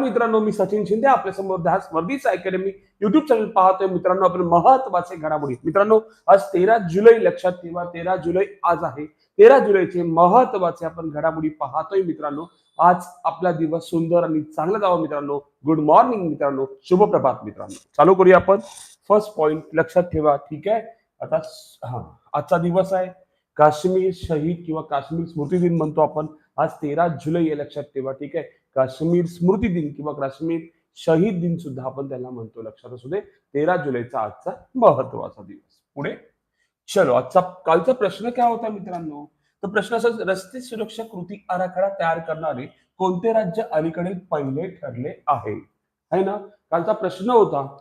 मित्रांनो मी सचिन शिंदे आपल्यासमोर दहा स्पर्धीच अकॅडमी युट्यूब चॅनल पाहतोय. मित्रांनो आपण महत्त्वाचे घडामोडी. मित्रांनो आज तेरा जुलै लक्षात ठेवा तेरा जुलै आज आहे. तेरा जुलैचे महत्त्वाचे आपण घडामोडी पाहतोय मित्रांनो. आज आपला दिवस सुंदर आणि चांगला जावा मित्रांनो. गुड मॉर्निंग मित्रांनो. शुभ प्रभात मित्रांनो. चालू करूया आपण. फर्स्ट पॉइंट लक्षात ठेवा ठीक आहे? आता हा आजचा दिवस आहे. काश्मीर शहीद किंवा काश्मीर स्मृती दिन म्हणतो आपण. आज तेरा जुलै हे लक्षात ठेवा ठीक आहे? काश्मीर स्मृती दिन किंवा काश्मीर शहीद दिन सुद्धा आपण त्याला म्हणतो लक्षात असू दे. तेरा जुलैचा आजचा महत्त्वाचा दिवस. पुढे? चलो आजचा कालचा प्रश्न काय होता मित्रांनो? तर प्रश्न असा रस्ते सुरक्षा कृती आराखडा तयार करणारे कोणते राज्य अलीकडे पहिले ठरले आहे? है ना? कालचा प्रश्न होता.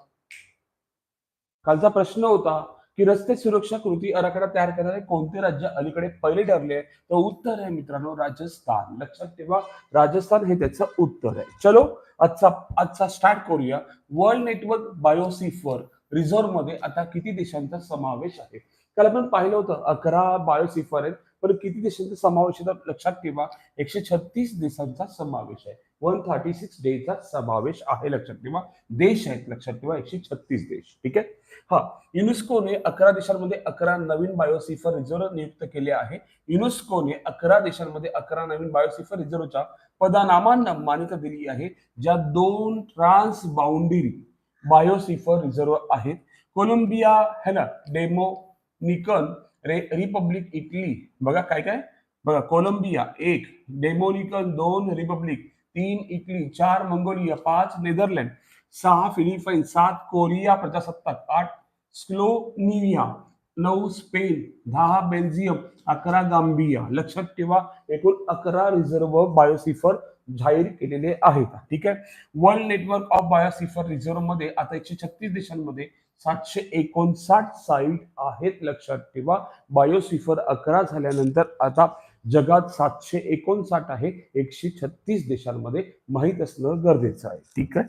कालचा प्रश्न होता की रस्ते सुरक्षा कृती आराखडा तयार करणारे कोणते राज्य अलीकडे पहिले ठरले तर उत्तर आहे मित्रांनो राजस्थान. लक्षात ठेवा राजस्थान हे त्याचं उत्तर आहे. चलो आजचा आजचा स्टार्ट करूया. वर्ल्ड नेटवर्क बायोसिफर रिझर्व्हमध्ये आता किती देशांचा समावेश आहे? काल आपण पाहिलं होतं अकरा बायोसिफर आहेत. पण किती देशांचा समावेश आहे? तर लक्षात ठेवा एकशे छत्तीस देशांचा समावेश आहे. वन थर्टी सिक्स डेचा समावेश आहे लक्षात ठेवा. देश आहेत लक्षात ठेवा एकशे छत्तीस देश. ठीक आहे? हा. युनेस्कोने अकरा देशांमध्ये अकरा नवीन बायोसिफर रिझर्व नियुक्त केले आहे. युनेस्कोने अकरा देशांमध्ये अकरा नवीन बायोसिफर रिझर्वच्या पदानामांना मान्यता दिली आहे ज्या दोन ट्रान्स बाउंडरी बायोसिफर रिझर्व्ह आहेत. कोलंबिया है ना डेमोनिकन रे रिपब्लिक इटली. बघा काय काय? बघा कोलंबिया एक. डेमोनिकन दोन. रिपब्लिक. तीन इटली. चार मंगोलिया. पाच नेदरलँड. सहा फिलिपाईन. सात कोरिया. प्रजासत्ताक. आठ स्लोनिविया नऊ स्पेन. दहा बेल्जियम. अकरा गांबिया. लक्षात ठेवा एकूण अकरा रिझर्व्ह बायोसिफर जाहीर केलेले आहेत. ठीक आहे? वर्ल्ड नेटवर्क ऑफ बायोसिफर रिझर्व्हमध्ये आता एकशे छत्तीस देशांमध्ये सातशे एकोणसाठ साईट आहेत लक्षात ठेवा. बायोसिफर अकरा झाल्यानंतर आता जगात सातशे एकोणसाठ आहे एकशे छत्तीस देशांमध्ये माहीत असणं गरजेचं आहे. ठीक आहे?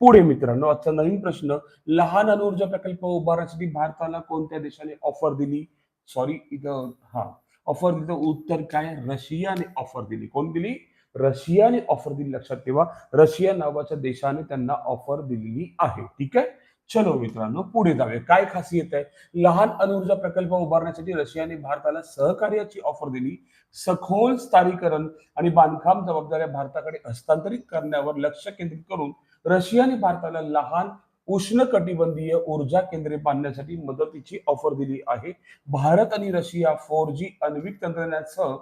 पुढे मित्रांनो आजचा नवीन प्रश्न लहान अणुऊर्जा प्रकल्प उभारण्यासाठी भारताला कोणत्या देशाने ऑफर दिली? सॉरी इथं हा. ऑफर दिलं उत्तर काय? रशियाने ऑफर दिली. कोण दिली? रशियाने ऑफर दिली लक्षात ठेवा. रशिया नावाच्या देशाने त्यांना ऑफर दिलेली आहे. ठीक आहे? चलो मित्रांनो पुढे जाऊया. काय खासियत आहे? लहान अणुऊर्जा प्रकल्प उभारण्यासाठी रशियाने भारताला सहकार्याची ऑफर दिली. सखोल स्थारीकरण आणि बांधकाम जबाबदाऱ्या भारताकडे हस्तांतरित करण्यावर लक्ष केंद्रित करून रशियाने भारताला लहान उष्ण कटिबंधीय ऊर्जा केंद्रे बांधण्यासाठी मदतीची ऑफर दिली आहे. भारत आणि रशिया फोर जी आण्विक तंत्रज्ञानासह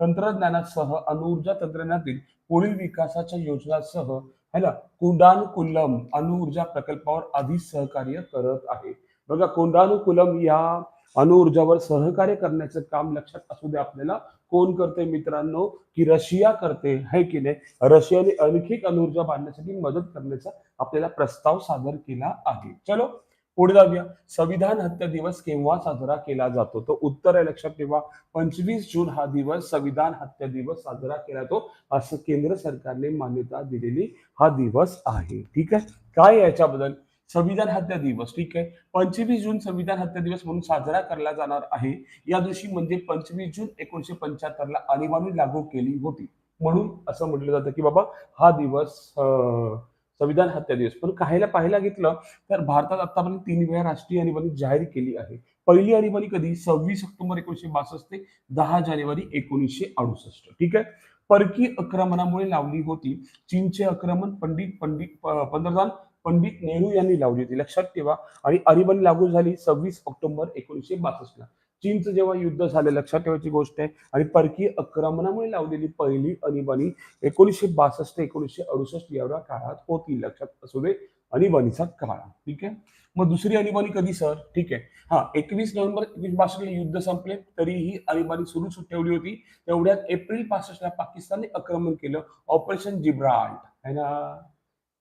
तंत्रज्ञानासह अणुऊर्जा तंत्रज्ञानातील पुढील विकासाच्या योजनासह है ना? कुडानुकुलम अणुऊर्जा प्रकल्पावर आधीच सहकार्य करत आहे. बघा कुंडानुकुलम या अणुऊर्जावर सहकार्य करण्याचं काम लक्षात असू दे आपल्याला. कोण करते मित्रांनो? की रशिया करते है की नाही? रशियाने आणखी एक अणुऊर्जा बांधण्यासाठी मदत करण्याचा आपल्याला प्रस्ताव सादर केला आहे. चलो पुढे जाऊया. संविधान हत्या दिवस केव्हा साजरा केला जातो? तो उत्तर आहे लक्षात ठेवा. पंचवीस जून हा दिवस संविधान हत्या दिवस साजरा केला जातो. असं केंद्र सरकारने मान्यता दिलेली हा दिवस आहे. ठीक आहे? काय याच्याबद्दल? संविधान हत्या दिवस. ठीक आहे? पंचवीस जून संविधान हत्या दिवस म्हणून साजरा केला जाणार आहे. या दिवशी म्हणजे पंचवीस जून एकोणीशे पंच्याहत्तर ला आणीबाणी लागू केली होती. म्हणून असं म्हटलं जातं की बाबा हा दिवस अं, संविधान हत्या दिवस. पण काहीला पाहायला घेतलं तर भारतात आतापर्यंत तीन वेळा राष्ट्रीय आणीबाणी जाहीर केली आहे. पहिली आणीबाणी कधी? सव्वीस ऑक्टोबर एकोणीशे बासष्ट ते दहा जानेवारी एकोणीसशे अडुसष्ट. ठीक आहे? परकीय आक्रमणामुळे लावली होती. चीनचे आक्रमण पंडित पंडित पंतप्रधान पंडित नेहरू यांनी लावली होती. लक्षात ठेवा. आणि आणीबाणी लागू झाली सव्वीस ऑक्टोबर एकोणीसशे बासष्ट ला चीनचं जेव्हा युद्ध झालं लक्षात ठेवायची गोष्ट आहे. आणि परकीय आक्रमणामुळे लावलेली पहिली आणीबाणी एकोणीसशे बासष्ट एकोणीसशे अडुसष्ट एवढ्या काळात होती लक्षात असू दे आणीबाणीचा काळ ठीक आहे? मग दुसरी आणीबाणी कधी सर? ठीक आहे. हा एकवीस नोव्हेंबर एकवीस बासष्ट युद्ध संपले तरीही आणीबाणी सुरूच ठेवली होती. तेवढ्यात एप्रिल पासष्टला पाकिस्तानने आक्रमण केलं ऑपरेशन जिब्राल्ट है ना?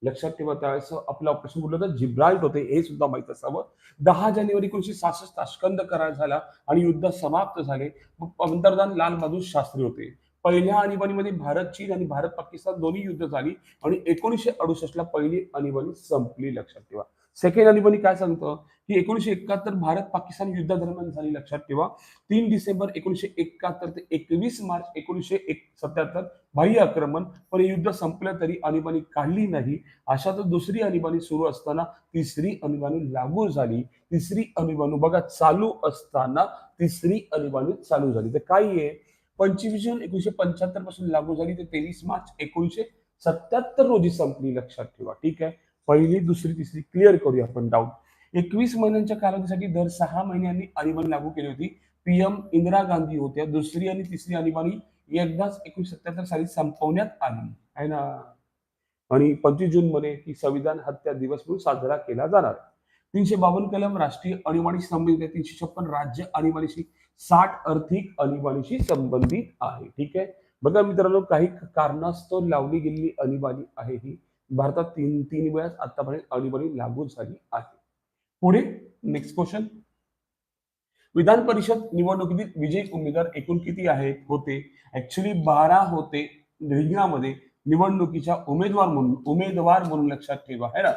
लक्षात ठेवा त्यावेळेस आपलं ऑपरेशन कुठलं होतं जिब्राल्ट होते हे सुद्धा माहीत असावं. दहा जानेवारी एकोणीशे सहासष्ट ताशकंद करार झाला आणि युद्ध समाप्त झाले. पंतप्रधान लाल बहादूर शास्त्री होते. पहिल्या आणीबाणीमध्ये भारत चीन आणि भारत पाकिस्तान दोन्ही युद्ध झाली आणि एकोणीसशे अडुसष्ट ला पहिली आणीबाणी संपली लक्षात ठेवा. सेकंड आणीबाणी काय सांगतं की एकोणीशे एकाहत्तर भारत पाकिस्तान युद्धादरम्यान झाली लक्षात ठेवा. तीन डिसेंबर एकोणीशे एकाहत्तर ते एकवीस मार्च एकोणीशे एक सत्याहत्तर बाह्य आक्रमण पण हे युद्ध संपलं तरी आणीबाणी काढली नाही. अशातच दुसरी आणीबाणी सुरू असताना तिसरी आणीबाणी लागू झाली. तिसरी आणीबाणी बघा चालू असताना तिसरी आणीबाणी चालू झाली. तर काय आहे पंचवीस जून एकोणीशे पंच्याहत्तरपासून लागू झाली ते तेवीस मार्च एकोणीशे सत्याहत्तर रोजी संपली लक्षात ठेवा. ठीक आहे? पहिली दुसरी तिसरी क्लिअर करूया आपण डाऊट एकवीस महिन्यांच्या कालावधीसाठी दर सहा महिन्यांनी आणीबाणी लागू केली होती. पीएम इंदिरा गांधी होत्या. दुसरी आणि तिसरी आणीबाणी एकदाच एकोणीशे सत्याहत्तर साली संपवण्यात आली. आहे ना? आणि पंचवीस जून मध्ये की संविधान हत्या दिवस म्हणून साजरा केला जाणार. तीनशे बावन्न कलम राष्ट्रीय आणीबाणी संबंधित आहे. तीनशे छप्पन राज्य आणीबाणीशी साठ आर्थिक आणीबाणीशी संबंधित आहे. ठीक आहे? बघा मित्रांनो काही कारणास्तव लावली गेलेली आणीबाणी आहे ही. भारतात तीन तीन वेळा आतापर्यंत आणीबाणी लागू झाली आहे पुढे नेक्स्ट क्वेश्चन विधान परिषद निवडणुकीतील विजयी उमेदवार एकूण किती आहेत होते ऍक्च्युली बारा होते रिंगणामध्ये निवडणुकीच्या उमेदवार म्हणून उमेदवार म्हणून लक्षात ठेवा है ना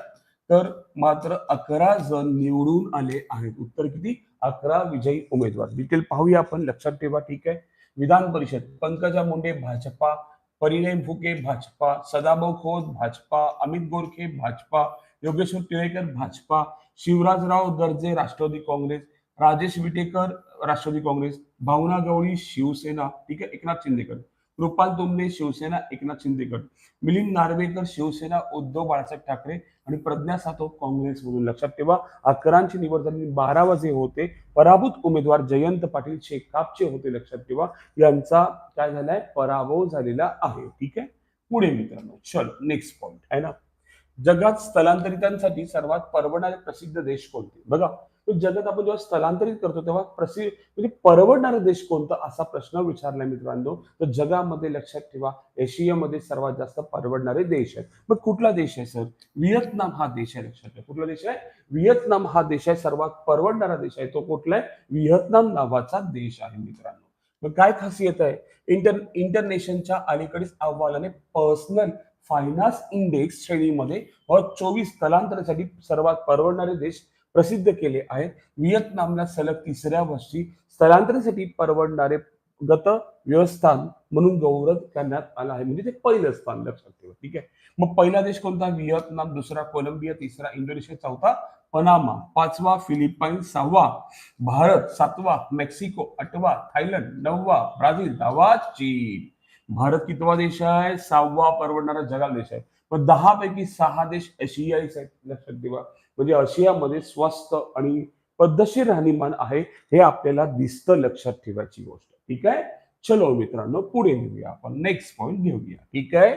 तर मात्र अकरा जण निवडून आले आहेत उत्तर किती अकरा विजयी उमेदवार डिटेल पाहूया आपण लक्षात ठेवा ठीक आहे विधान परिषद पंकजा मुंडे भाजपा परिणय फुके भाजपा सदाभाऊ खोत भाजपा अमित गोरखे भाजपा योगेश्वर टिळेकर भाजपा शिवराजराव दर्जे राष्ट्रवादी काँग्रेस राजेश विटेकर राष्ट्रवादी काँग्रेस भावना गवळी शिवसेना ठीक आहे? एकनाथ शिंदेकर. कृपाल तुमने शिवसेना एकनाथ शिंदेकर मिलिंद नार्वेकर शिवसेना उद्धव बाळासाहेब ठाकरे आणि प्रज्ञा सातव काँग्रेस म्हणून लक्षात ठेवा अकरांची निवड झाली बारा वाजे होते. पराभूत उमेदवार जयंत पाटील शेकापचे होते लक्षात ठेवा. यांचा काय झालाय? पराभव झालेला आहे. ठीक आहे? पुढे मित्रांनो चल नेक्स्ट पॉइंट आहे ना? जगात स्थलांतरितांसाठी सर्वात परवडणारे प्रसिद्ध देश कोणते? बघा तो जगात आपण जेव्हा स्थलांतरित करतो तेव्हा प्रसिद्ध म्हणजे परवडणारा देश कोणता असा प्रश्न विचारलाय मित्रांनो. तर जगामध्ये लक्षात ठेवा एशियामध्ये सर्वात जास्त परवडणारे देश आहेत. मग कुठला देश आहे सर? व्हिएतनाम हा देश आहे लक्षात ठेवा. कुठला देश आहे? व्हिएतनाम हा देश आहे. सर्वात परवडणारा देश आहे. तो कुठला आहे? व्हिएतनाम नावाचा देश आहे मित्रांनो. मग काय खासियत आहे? इंटर इंटरनेशनच्या अलीकडील अहवालाने पर्सनल फायनान्स इंडेक्स श्रेणीमध्ये व चोवीस स्थलांतरासाठी सर्वात परवडणारे देश प्रसिद्ध केले आहेत व्हिएतनामला सलग तिसऱ्या वर्षी स्थलांतरासाठी परवडणारे गत व्यवस्थान म्हणून गौरव करण्यात आला आहे. म्हणजे ते पहिलं स्थान लक्षात ठेवा. ठीक आहे? मग पहिला देश कोणता? व्हिएतनाम दुसरा कोलंबिया तिसरा इंडोनेशिया चौथा पनामा पाचवा फिलिपाईन सहावा भारत सातवा मेक्सिको आठवा थायलंड नववा ब्राझील दहावा चीन. भारत कितवा देश आहे? सहावा परवडणारा जगाल देश आहे. पण दहा पैकी सहा देश आशियाईच आहेत. लक्षात ठेवा. म्हणजे आशियामध्ये स्वस्त आणि पद्धतशीर राहणीमान आहे हे आपल्याला दिसतं लक्षात ठेवायची गोष्ट. ठीक आहे? चलो मित्रांनो पुढे नेऊया आपण. नेक्स्ट पॉईंट घेऊया. ठीक आहे?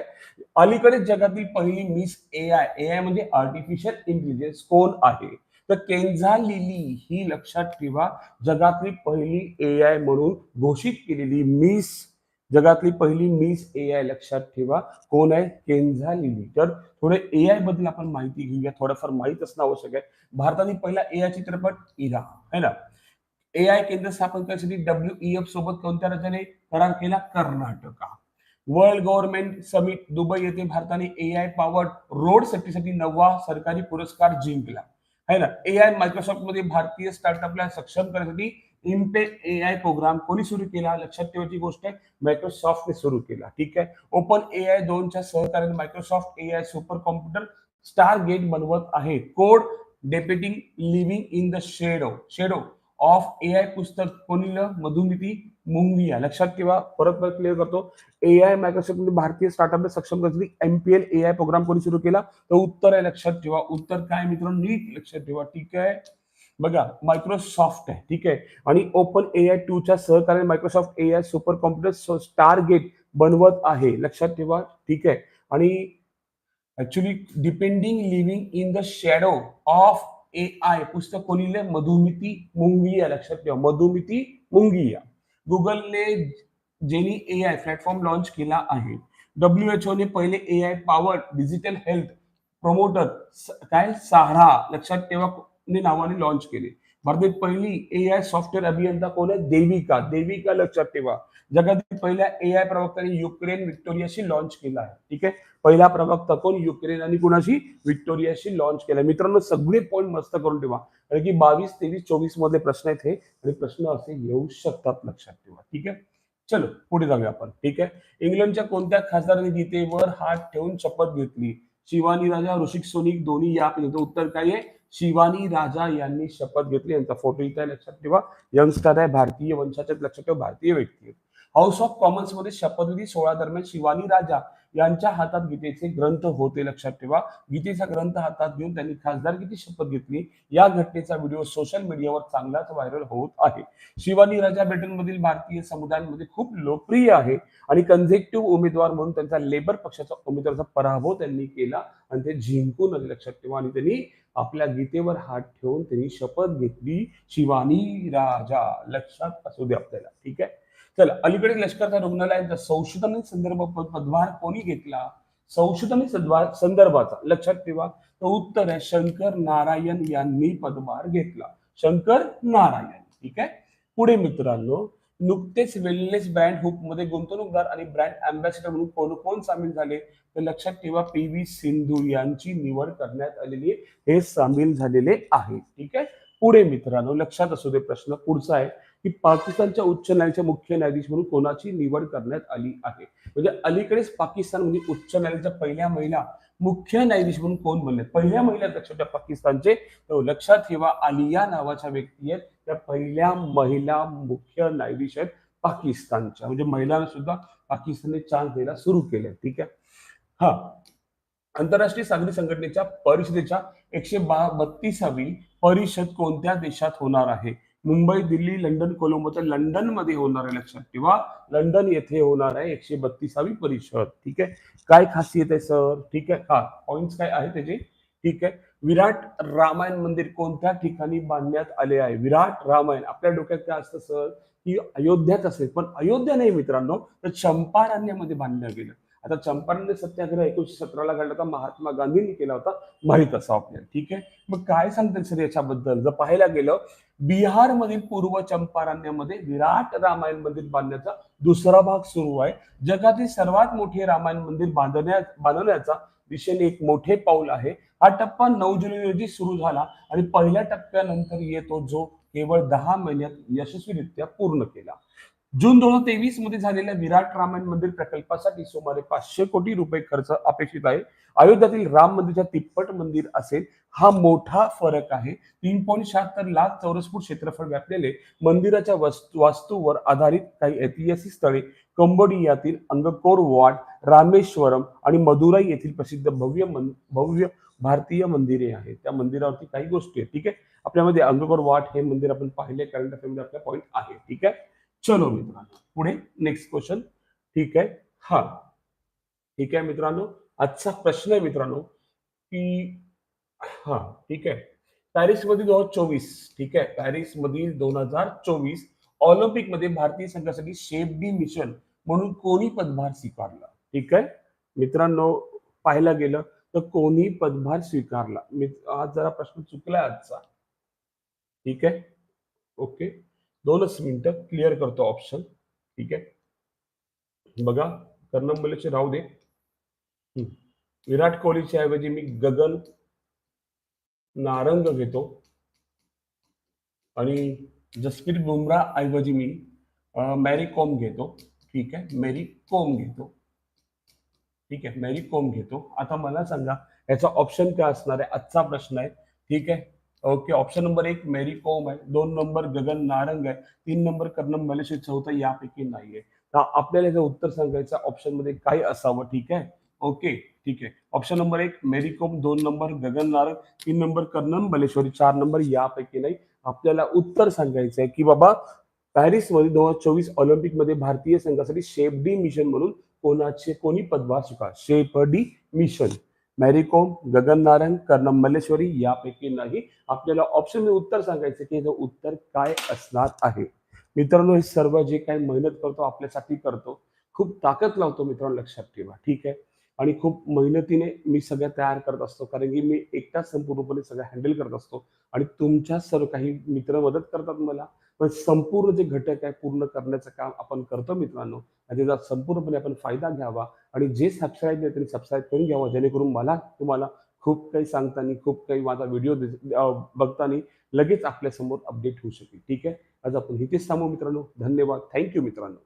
अलीकडे जगातील पहिली Miss A I A I म्हणजे आर्टिफिशियल इंटेलिजन्स कोण आहे? तर केन्झा लिली ही लक्षात ठेवा जगातली पहिली ए आय म्हणून घोषित केलेली मिस जगातली पहिली मिस ए आय लक्षात ठेवा. कोण आहे? केन्झा लिली तर थोडे ए आयबद्दल आपण माहिती घेऊया. थोडंफार माहीत असणं आवश्यक आहे भारताने पहिला ए आय चित्रपट इरा. है ना? ए आय केंद्र स्थापन करण्यासाठी डब्ल्यू ई एफ सोबत कोणत्या राज्याने करार केला? Karnataka. World government summit Dubai येथे भारताने ए आय पॉवर्ड रोड सेफ्टीसाठी नववा सरकारी पुरस्कार जिंकला. है ना? ए आय मायक्रोसॉफ्टमध्ये भारतीय स्टार्टअपला सक्षम करण्यासाठी इम्पे ए आय प्रोग्राम कोणी सुरू केला? लक्षात ठेवायची गोष्ट आहे मायक्रोसॉफ्टने सुरू केला. ठीक आहे? ओपन ए आय दोनच्या सहकार्याने Microsoft A I super computer Stargate बनवत आहे. Code depending living in the shadow shadow of A I पुस्तक कोणी लिहिलं? मधुमिती मुंगिया. लक्षात ठेवा परत परत क्लिअर करतो. ए आय मायक्रोसॉफ्ट भारतीय स्टार्टअप सक्षम करण्यासाठी एमपीएल ए आय प्रोग्राम कोणी सुरू केला? तर उत्तर आहे लक्षात ठेवा. उत्तर काय मित्रांनो? नीट लक्षात ठेवा. ठीक आहे? बघा मायक्रोसॉफ्ट आहे ठीक आहे? आणि ओपन ए आय टूच्या सहकार्याने Microsoft A I super computer Stargate बनवत आहे. लक्षात ठेवा ठीक आहे? आणि actually depending living in the shadow of A I पुस्तक कोणी लिहिलंय? मधुमिती मुंगिया लक्षात ठेवा. मधुमिती मुंगिया गुगलने Gen A I platform launch केला आहे. डब्ल्यू एच ने पहिले A I power digital health promoter काय? सहारा लक्षात ठेवा नावाने लॉन्च केले. भारतात पहिली ए आय सॉफ्टवेअर अभियंता कोण आहे? देविका. देविका लक्षात ठेवा. जगातील पहिल्या ए आय प्रवक्त्याने युक्रेन विक्टोरियाशी लॉन्च केला आहे. ठीक आहे? पहिला प्रवक्ता कोण? युक्रेन आणि कुणाशी? विक्टोरियाशी लॉन्च केला मित्रांनो सगळे पॉईंट मस्त करून ठेवा. कारण की बावीस तेवीस चोवीसमध्ये प्रश्न आहेत हे. आणि प्रश्न असे येऊ शकतात लक्षात ठेवा. ठीक आहे? चलो पुढे जाऊया आपण. ठीक आहे? इंग्लंडच्या कोणत्या खासदारांनी गीतेवर हात ठेवून शपथ घेतली? शिवानी राजा ऋषिक सोनिक दोन्ही यापैकी उत्तर काय आहे? शिवानी राजा यांनी शपथ घेतली यांचा फोटो इथे आहे, लक्षात ठेवा. यंगस्टर आहे भारतीय वंशाचे लक्षात ठेवा भारतीय व्यक्ती. हाऊस ऑफ कॉमन्समध्ये शपथविधी सोहळा दरम्यान शिवानी राजा यांच्या हातात गीतेचे ग्रंथ होते लक्षात ठेवा. गीतेचा ग्रंथ हातात घेऊन त्यांनी खासदारकीची शपथ घेतली. या घटनेचा व्हिडिओ सोशल मीडियावर चांगलाच व्हायरल होत आहे. शिवानी राजा ब्रिटनमधील भारतीय समुदायांमध्ये खूप लोकप्रिय आहे आणि कन्झेक्टिव्ह उमेदवार म्हणून त्यांचा लेबर पक्षाचा उमेदवाराचा पराभव त्यांनी केला आणि ते जिंकून आले लक्षात ठेवा. आणि त्यांनी आपल्या गीतेवर हात ठेवून त्यांनी शपथ घेतली शिवानी राजा. लक्षात असू दे आपल्याला. ठीक आहे? चल अलीकडे लष्करच्या रुग्णालयाचा संशोधन संदर्भ पदभार कोणी घेतला संशोधन संदर्भाचा लक्षात ठेवा तर उत्तर आहे शंकर नारायण यांनी पदभार घेतला. शंकर नारायण ठीक आहे? पुढे मित्रांनो नुकतेच वेलनेस ब्रँड हुकमध्ये गुंतवणूकदार आणि ब्रँड अँबॅसिडर म्हणून कोण कोण सामील झाले? तर लक्षात ठेवा पी व्ही सिंधू यांची निवड करण्यात आलेली हे सामील झालेले आहे ठीक आहे? पुढे मित्रांनो लक्षात असू दे प्रश्न पुढचा आहे. की पाकिस्तानच्या उच्च न्यायालयाच्या मुख्य न्यायाधीश म्हणून कोणाची निवड करण्यात आली आहे? म्हणजे अलीकडेच पाकिस्तान म्हणजे उच्च न्यायालयाच्या पहिल्या महिला मुख्य न्यायाधीश म्हणून कोण बनले? पहिल्या महिला लक्षात ठेवा पाकिस्तानचे तर लक्षात ठेवा आलिया नावाच्या व्यक्ती आहेत. त्या पहिल्या महिला मुख्य न्यायाधीश आहेत पाकिस्तानच्या. म्हणजे महिलांना सुद्धा पाकिस्तानने चान्स द्यायला सुरू केले ठीक आहे? हा. आंतरराष्ट्रीय सागरी संघटनेच्या परिषदेच्या एकशे बा बत्तीसावी परिषद कोणत्या देशात होणार आहे? मुंबई दिल्ली लंडन कोलंबो तर लंडनमध्ये होणार आहे लक्षात ठेवा लंडन येथे होणार आहे एकशे बत्तीसावी परिषद. ठीक आहे? काय खासियत आहे सर ठीक आहे? हा पॉइंट काय आहे त्याचे? ठीक आहे. विराट रामायण मंदिर कोणत्या ठिकाणी बांधण्यात आले आहे? विराट रामायण. आपल्या डोक्यात काय असतं सर की अयोध्याच असेल. पण अयोध्या नाही मित्रांनो. तर चंपारण्यामध्ये बांधलं गेलं. आता चंपारण सत्याग्रह एकोणीशे सतराला घडला होता महात्मा गांधींनी केला होता माहीत असा आपल्याला ठीक आहे? मग काय सांगतात सर याच्याबद्दल? जर पाहायला गेलं बिहारमधील पूर्व चंपारण्यामध्ये विराट रामायण मंदिर बांधण्याचा दुसरा भाग सुरू आहे. जगातील सर्वात मोठे रामायण मंदिर बांधण्या बांधण्याचा दिशेने एक मोठे पाऊल आहे. हा टप्पा नऊ जुलै रोजी सुरू झाला आणि पहिल्या टप्प्यानंतर येतो जो केवळ दहा महिन्यात यशस्वीरित्या पूर्ण केला. जून दोन हजार तेवीसमध्ये झालेल्या विराट रामायण मंदिर प्रकल्पासाठी सुमारे पाचशे कोटी रुपये खर्च अपेक्षित आहे. अयोध्यातील राम मंदिरच्या तिप्पट मंदिर असेल हा मोठा फरक आहे. तीन पॉईंट शहात्तर लाख चौरस फूट क्षेत्रफळ व्यापलेले मंदिराच्या वस्तू वास्तूवर आधारित काही ऐतिहासिक स्थळे कंबोडियातील अंगकोर वाट रामेश्वरम आणि मदुराई येथील प्रसिद्ध भव्य मन भव्य भारतीय मंदिरे आहेत. त्या मंदिरावरती काही गोष्टी आहेत ठीक आहे? आपल्यामध्ये अंगकोर वाट हे मंदिर आपण पाहिले करंट अफेअरमध्ये आपला पॉईंट आहे ठीक आहे? चलो मित्रांनो पुढे नेक्स्ट क्वेश्चन ठीक आहे? हा. ठीक आहे मित्रांनो? आजचा प्रश्न आहे मित्रांनो की हा ठीक आहे. पॅरिसमध्ये दोन हजार चोवीस ठीक आहे? पॅरिस मधील दोन हजार चोवीस ऑलिम्पिकमध्ये भारतीय संघासाठी शेप डी मिशन म्हणून कोणी पदभार स्वीकारला? ठीक आहे? मित्रांनो पाहायला गेलं तर कोणी पदभार स्वीकारला? मी आज जरा प्रश्न चुकलाय आजचा. ठीक आहे? ओके. दोनच मिनिटं क्लिअर करतो ऑप्शन ठीक आहे? बघा कर्णम मलेचे राहू दे. विराट कोहलीच्या ऐवजी मी गगन नारंग घेतो. आणि जसप्रीत बुमराह ऐवजी मी मॅरी कॉम घेतो. ठीक आहे? मेरी कॉम घेतो. ठीक आहे? मेरी कॉम घेतो. आता मला सांगा याचा ऑप्शन काय असणार आहे? आजचा प्रश्न आहे. ठीक आहे? ओके ऑप्शन नंबर एक मेरी कॉम आहे दोन नंबर गगन नारंग आहे तीन नंबर कर्णम मलेशिया चौथा यापैकी नाहीये तर आपल्याला याचं उत्तर सांगायचं ऑप्शन मध्ये काय ठीक आहे ओके ठीक आहे ऑप्शन नंबर एक मेरी कॉम दोन नंबर गगन नारंग, तीन नंबर कर्णम बलेश्वरी चार नंबर यापैकी नाही आपल्याला उत्तर सांगायचं आहे की बाबा पॅरिस मध्ये दोन हज़ार ऑलिम्पिक मध्ये भारतीय संघासाठी शेप डी मिशन म्हणून कोणाचे, कोणी पदभार स्वीकार chef de mission. Mary Kom Gagan Narang Karnam Malleswari यापैकी नाही. आपल्याला ऑप्शन उत्तर सांगायचं की हे उत्तर काय असणार आहे? मित्रांनो हे सर्व जे काही मेहनत करतो आपल्यासाठी करतो खूप ताकद लावतो मित्रांनो लक्षात ठेवा. ठीक आहे? आणि खूप मेहनतीने मी सगळ्या तयार करत असतो कारण की मी एकटाच संपूर्णपणे सगळं हँडल करत असतो. आणि तुमच्या सर्व काही मित्र मदत करतात मला पण संपूर्ण जे घटक आहे पूर्ण करण्याचं काम आपण करतो मित्रांनो. आणि त्याचा संपूर्णपणे आपण फायदा घ्यावा आणि जे सबस्क्राईब आहे त्यांनी सबस्क्राईब करून घ्यावा. जेणेकरून मला तुम्हाला खूप काही सांगताना खूप काही माझा व्हिडिओ बघताना लगेच आपल्यासमोर अपडेट होऊ शकेल. ठीक आहे? आज आपण इथेच थांबू मित्रांनो. धन्यवाद. थँक्यू मित्रांनो.